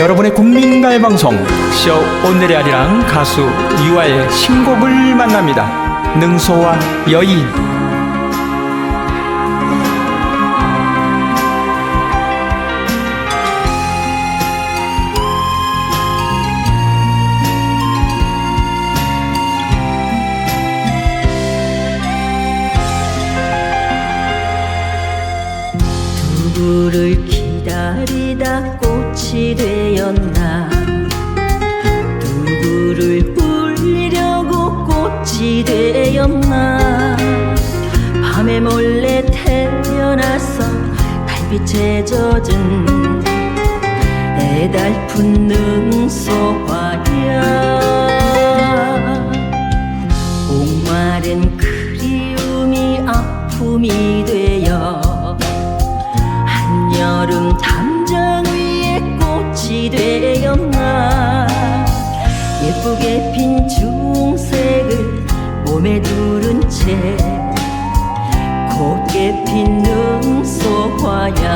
여러분의 국민가요 방송 쇼 오늘의 아리랑 가수 유아의 신곡을 만납니다. 능소와 여인 되었나? 누구를 울리려고 꽃이 되었나? 밤에 몰래 태어나서 달빛에 젖은 애달픈 능소화야. 목마른 그리움이 아픔이 되어 한여름 예쁘게 핀 중색을 몸에 두른 채 곱게 핀 능소화야